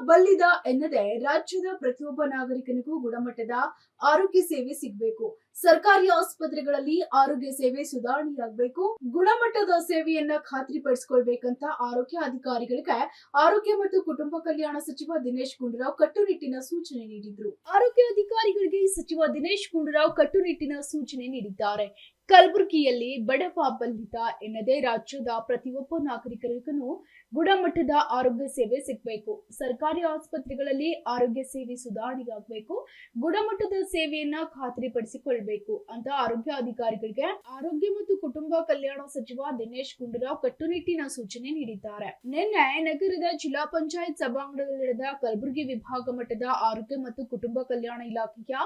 ಬಲ್ಲಿದ ಎನ್ನದೆ ರಾಜ್ಯದ ಪ್ರತಿಯೊಬ್ಬ ನಾಗರಿಕನಿಗೂ ಗುಣಮಟ್ಟದ ಆರೋಗ್ಯ ಸೇವೆ ಸಿಗಬೇಕು. ಸರ್ಕಾರಿ ಆಸ್ಪತ್ರೆಗಳಲ್ಲಿ ಆರೋಗ್ಯ ಸೇವೆ ಸುಧಾರಣೆಯಾಗಬೇಕು. ಗುಣಮಟ್ಟದ ಸೇವೆಯನ್ನ ಖಾತ್ರಿಪಡಿಸಿಕೊಳ್ಬೇಕಂತ ಆರೋಗ್ಯ ಅಧಿಕಾರಿಗಳಿಗೆ ಆರೋಗ್ಯ ಮತ್ತು ಕುಟುಂಬ ಕಲ್ಯಾಣ ಸಚಿವ ದಿನೇಶ್ ಗುಂಡೂರಾವ್ ಕಟ್ಟುನಿಟ್ಟಿನ ಸೂಚನೆ ನೀಡಿದ್ರು. ಆರೋಗ್ಯ ಅಧಿಕಾರಿಗಳಿಗೆ ಸಚಿವ ದಿನೇಶ್ ಗುಂಡೂರಾವ್ ಕಟ್ಟುನಿಟ್ಟಿನ ಸೂಚನೆ ನೀಡಿದ್ದಾರೆ. ಕಲಬುರಗಿಯಲ್ಲಿ ಬಡವ ಬಲ್ಲಿದ ಎನ್ನದೇ ರಾಜ್ಯದ ಪ್ರತಿಯೊಬ್ಬ ನಾಗರಿಕರಿಗೂ ಗುಣಮಟ್ಟದ ಆರೋಗ್ಯ ಸೇವೆ ಸಿಗಬೇಕು. ಸರ್ಕಾರಿ ಆಸ್ಪತ್ರೆಗಳಲ್ಲಿ ಆರೋಗ್ಯ ಸೇವೆ ಸುಧಾರಣೆಯಾಗಬೇಕು. ಗುಣಮಟ್ಟದ ಸೇವೆಯನ್ನ ಖಾತ್ರಿಪಡಿಸಿಕೊಳ್ಬೇಕು ಅಂತ ಆರೋಗ್ಯ ಅಧಿಕಾರಿಗಳಿಗೆ ಆರೋಗ್ಯ ಮತ್ತು ಕುಟುಂಬ ಕಲ್ಯಾಣ ಸಚಿವ ದಿನೇಶ್ ಗುಂಡೂರಾವ್ ಕಟ್ಟುನಿಟ್ಟಿನ ಸೂಚನೆ ನೀಡಿದ್ದಾರೆ. ನಿನ್ನೆ ನಗರದ ಜಿಲ್ಲಾ ಪಂಚಾಯತ್ ಸಭಾಂಗಣದಲ್ಲಿ ನಡೆದ ಕಲಬುರಗಿ ವಿಭಾಗ ಮಟ್ಟದ ಆರೋಗ್ಯ ಮತ್ತು ಕುಟುಂಬ ಕಲ್ಯಾಣ ಇಲಾಖೆಯ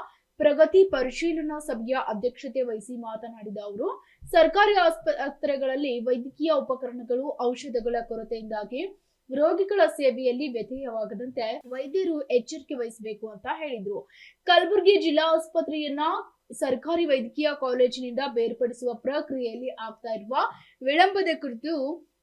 ಪ್ರಗತಿ ಪರಿಶೀಲನಾ ಸಭೆಯ ಅಧ್ಯಕ್ಷತೆ ವಹಿಸಿ ಮಾತನಾಡಿದ ಅವರು, ಸರ್ಕಾರಿ ಆಸ್ಪತ್ರೆಗಳಲ್ಲಿ ವೈದ್ಯಕೀಯ ಉಪಕರಣಗಳು, ಔಷಧಗಳ ಕೊರತೆಯಿಂದಾಗಿ ರೋಗಿಗಳ ಸೇವೆಯಲ್ಲಿ ವ್ಯತ್ಯಯವಾಗದಂತೆ ವೈದ್ಯರು ಎಚ್ಚರಿಕೆ ವಹಿಸಬೇಕು ಅಂತ ಹೇಳಿದ್ರು. ಕಲಬುರಗಿ ಜಿಲ್ಲಾ ಆಸ್ಪತ್ರೆಯನ್ನ ಸರ್ಕಾರಿ ವೈದ್ಯಕೀಯ ಕಾಲೇಜಿನಿಂದ ಬೇರ್ಪಡಿಸುವ ಪ್ರಕ್ರಿಯೆಯಲ್ಲಿ ಆಗ್ತಾ ಇರುವ ವಿಳಂಬದ ಕುರಿತು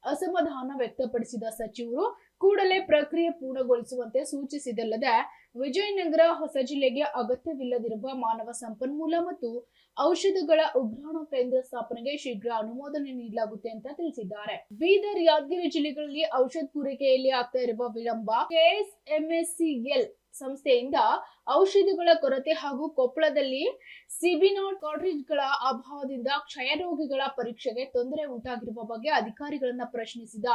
ಅಸಮಾಧಾನ ವ್ಯಕ್ತಪಡಿಸಿದ ಸಚಿವರು ಕೂಡಲೇ ಪ್ರಕ್ರಿಯೆ ಪೂರ್ಣಗೊಳಿಸುವಂತೆ ಸೂಚಿಸಿದಲ್ಲದೆ, ವಿಜಯನಗರ ಹೊಸ ಜಿಲ್ಲೆಗೆ ಅಗತ್ಯವಿಲ್ಲದಿರುವ ಮಾನವ ಸಂಪನ್ಮೂಲ ಮತ್ತು ಔಷಧಗಳ ಉಗ್ರಾಣ ಕೇಂದ್ರ ಸ್ಥಾಪನೆಗೆ ಶೀಘ್ರ ಅನುಮೋದನೆ ನೀಡಲಾಗುತ್ತೆ ಅಂತ ತಿಳಿಸಿದ್ದಾರೆ. ಬೀದರ್ ಯಾದಗಿರಿ ಜಿಲ್ಲೆಗಳಲ್ಲಿ ಔಷಧ ಪೂರೈಕೆಯಲ್ಲಿ ಆಗ್ತಾ ಇರುವ ವಿಳಂಬ, ಕೆಎಸ್ಎಂಎಸ್ಸಿಎಲ್ ಸಂಸ್ಥೆಯಿಂದ ಔಷಧಿಗಳ ಕೊರತೆ ಹಾಗೂ ಕೊಪ್ಪಳದಲ್ಲಿ ಸಿಬಿನಾಟ್ ಕಾಟ್ರಿಜ್ಗಳ ಅಭಾವದಿಂದ ಕ್ಷಯ ರೋಗಿಗಳ ಪರೀಕ್ಷೆಗೆ ತೊಂದರೆ ಉಂಟಾಗಿರುವ ಬಗ್ಗೆ ಅಧಿಕಾರಿಗಳನ್ನ ಪ್ರಶ್ನಿಸಿದ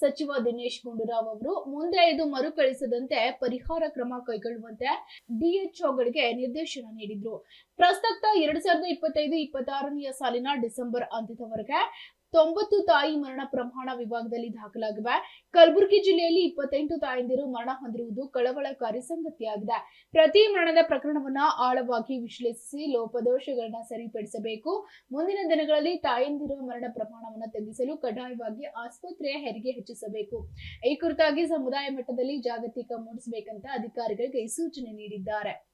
ಸಚಿವ ದಿನೇಶ್ ಗುಂಡೂರಾವ್ ಅವರು, ಮುಂದೆ ಇದು ಮರುಕಳಿಸದಂತೆ ಪರಿಹಾರ ಕ್ರಮ ಕೈಗೊಳ್ಳುವಂತೆ ಡಿಎಚ್ಒಗಳಿಗೆ ನಿರ್ದೇಶನ ನೀಡಿದ್ರು. ಪ್ರಸಕ್ತ ಎರಡ್ ಸಾವಿರದ ಇಪ್ಪತ್ತೈದು, ಇಪ್ಪತ್ತಾರನೆಯ ಸಾಲಿನ ಡಿಸೆಂಬರ್ ಅಂತ್ಯದವರೆಗೆ ತೊಂಬತ್ತು ತಾಯಿ ಮರಣ ಪ್ರಮಾಣ ವಿಭಾಗದಲ್ಲಿ ದಾಖಲಾಗಿವೆ. ಕಲಬುರಗಿ ಜಿಲ್ಲೆಯಲ್ಲಿ ಇಪ್ಪತ್ತೆಂಟು ತಾಯಂದಿರು ಮರಣ ಹೊಂದಿರುವುದು ಕಳವಳಕಾರಿ ಸಂಗತಿಯಾಗಿದೆ ಪ್ರತಿ ಮರಣದ ಪ್ರಕರಣವನ್ನ ಆಳವಾಗಿ ವಿಶ್ಲೇಷಿಸಿ ಲೋಪದೋಷಗಳನ್ನ ಸರಿಪಡಿಸಬೇಕು. ಮುಂದಿನ ದಿನಗಳಲ್ಲಿ ತಾಯಂದಿರ ಮರಣ ಪ್ರಮಾಣವನ್ನು ತಗ್ಗಿಸಲು ಕಡ್ಡಾಯವಾಗಿ ಆಸ್ಪತ್ರೆಯ ಹೆರಿಗೆ ಹೆಚ್ಚಿಸಬೇಕು. ಈ ಕುರಿತಾಗಿ ಸಮುದಾಯ ಮಟ್ಟದಲ್ಲಿ ಜಾಗತಿಕ ಮೂಡಿಸಬೇಕಂತ ಅಧಿಕಾರಿಗಳಿಗೆ ಸೂಚನೆ ನೀಡಿದ್ದಾರೆ.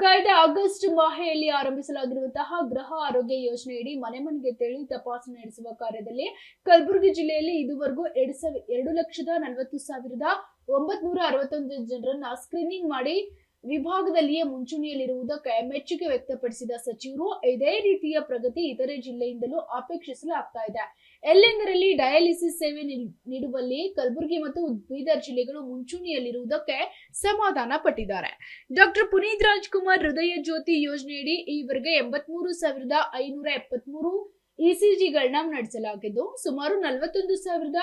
ಕಳೆದ ಆಗಸ್ಟ್ ಮಾಹೆಯಲ್ಲಿ ಆರಂಭಿಸಲಾಗಿರುವಂತಹ ಗೃಹ ಆರೋಗ್ಯ ಯೋಜನೆಯಡಿ ಮನೆ ಮನೆಗೆ ತೆರಳಿ ತಪಾಸಣೆ ನಡೆಸುವ ಕಾರ್ಯದಲ್ಲಿ ಕಲಬುರಗಿ ಜಿಲ್ಲೆಯಲ್ಲಿ ಇದುವರೆಗೂ ಎರಡು ಸಾವಿರ, ಎರಡು ಲಕ್ಷದ ನಲವತ್ತು ಸಾವಿರದ ಒಂಬತ್ನೂರ ಅರವತ್ತೊಂದು ಜನರನ್ನ ಸ್ಕ್ರೀನಿಂಗ್ ಮಾಡಿ ವಿಭಾಗದಲ್ಲಿಯೇ ಮುಂಚೂಣಿಯಲ್ಲಿರುವುದಕ್ಕೆ ಮೆಚ್ಚುಗೆ ವ್ಯಕ್ತಪಡಿಸಿದ ಸಚಿವರು, ಇದೇ ರೀತಿಯ ಪ್ರಗತಿ ಇತರೆ ಜಿಲ್ಲೆಯಿಂದಲೂ ಅಪೇಕ್ಷಿಸಲಾಗ್ತಾ ಇದೆ. ಎಲ್ಲೆಂದರಲ್ಲಿ ಡಯಾಲಿಸಿಸ್ ಸೇವೆ ನೀಡ್- ನೀಡುವಲ್ಲಿ ಕಲಬುರಗಿ ಮತ್ತು ಬೀದರ್ ಜಿಲ್ಲೆಗಳು ಮುಂಚೂಣಿಯಲ್ಲಿರುವುದಕ್ಕೆ ಸಮಾಧಾನ ಪಟ್ಟಿದ್ದಾರೆ. ಡಾಕ್ಟರ್ ಪುನೀತ್ ರಾಜ್ಕುಮಾರ್ ಹೃದಯ ಜ್ಯೋತಿ ಯೋಜನೆಯಡಿ ಈವರೆಗೆ ಎಂಬತ್ಮೂರು ಸಾವಿರದ ಐನೂರ ಎಪ್ಪತ್ಮೂರು ಇಸಿಜಿಗಳನ್ನ ನಡೆಸಲಾಗಿದ್ದು, ಸುಮಾರು ನಲವತ್ತೊಂದು ಸಾವಿರದ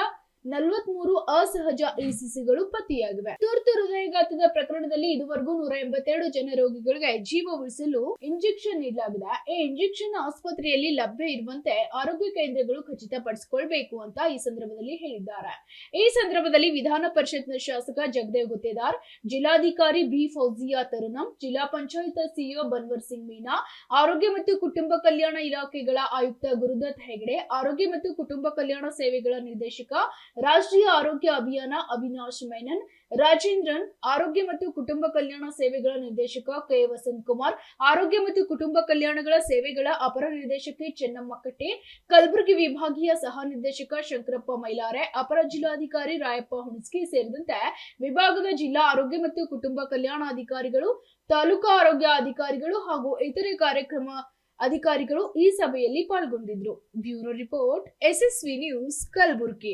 ನಲವತ್ಮೂರು ಅಸಹಜ ಇಸಿಸಿಗಳು ಪತ್ತೆಯಾಗಿವೆ ತುರ್ತು ಹೃದಯಘಾತದ ಪ್ರಕರಣದಲ್ಲಿ ಇದುವರೆಗೂ ನೂರ ಎಂಬತ್ತೆರಡು ಜನ ರೋಗಿಗಳಿಗೆ ಜೀವ ಉಳಿಸಲು ಇಂಜೆಕ್ಷನ್ ನೀಡಲಾಗಿದೆ. ಈ ಇಂಜೆಕ್ಷನ್ ಆಸ್ಪತ್ರೆಯಲ್ಲಿ ಲಭ್ಯ ಇರುವಂತೆ ಆರೋಗ್ಯ ಕೇಂದ್ರಗಳು ಖಚಿತಪಡಿಸಿಕೊಳ್ಬೇಕು ಅಂತ ಈ ಸಂದರ್ಭದಲ್ಲಿ ಹೇಳಿದ್ದಾರೆ. ಈ ಸಂದರ್ಭದಲ್ಲಿ ವಿಧಾನ ಪರಿಷತ್ನ ಶಾಸಕ ಜಗದೇವ್ ಗುತ್ತೇದಾರ್, ಜಿಲ್ಲಾಧಿಕಾರಿ ಬಿ ಫೌಜಿಯಾ ತರುಣಂ ಜಿಲ್ಲಾ ಪಂಚಾಯತ್ ಸಿಇಒ ಬನ್ವರ್ ಸಿಂಗ್ ಮೀನಾ, ಆರೋಗ್ಯ ಮತ್ತು ಕುಟುಂಬ ಕಲ್ಯಾಣ ಇಲಾಖೆಗಳ ಆಯುಕ್ತ ಗುರುದತ್ ಹೆಗಡೆ, ಆರೋಗ್ಯ ಮತ್ತು ಕುಟುಂಬ ಕಲ್ಯಾಣ ಸೇವೆಗಳ ನಿರ್ದೇಶಕ ರಾಷ್ಟ್ರೀಯ ಆರೋಗ್ಯ ಅಭಿಯಾನ ಅವಿನಾಶ್ ಮೆನನ್, ರಾಜೇಂದ್ರನ್, ಆರೋಗ್ಯ ಮತ್ತು ಕುಟುಂಬ ಕಲ್ಯಾಣ ಸೇವೆಗಳ ನಿರ್ದೇಶಕ ಕೆ ವಸಂತ್ ಕುಮಾರ್, ಆರೋಗ್ಯ ಮತ್ತು ಕುಟುಂಬ ಕಲ್ಯಾಣಗಳ ಸೇವೆಗಳ ಅಪರ ನಿರ್ದೇಶಕಿ ಚೆನ್ನಮ್ಮ ಕಟ್ಟೆ, ಕಲಬುರಗಿ ವಿಭಾಗೀಯ ಸಹ ನಿರ್ದೇಶಕ ಶಂಕರಪ್ಪ ಮೈಲಾರೆ, ಅಪರ ಜಿಲ್ಲಾಧಿಕಾರಿ ರಾಯಪ್ಪ ಹುಣಸ್ಕಿ ಸೇರಿದಂತೆ ವಿಭಾಗದ ಜಿಲ್ಲಾ ಆರೋಗ್ಯ ಮತ್ತು ಕುಟುಂಬ ಕಲ್ಯಾಣ ಅಧಿಕಾರಿಗಳು, ತಾಲೂಕಾ ಆರೋಗ್ಯ ಅಧಿಕಾರಿಗಳು ಹಾಗೂ ಇತರೆ ಕಾರ್ಯಕ್ರಮ ಅಧಿಕಾರಿಗಳು ಈ ಸಭೆಯಲ್ಲಿ ಪಾಲ್ಗೊಂಡಿದ್ರು bureau report, SSV news, Kalaburagi.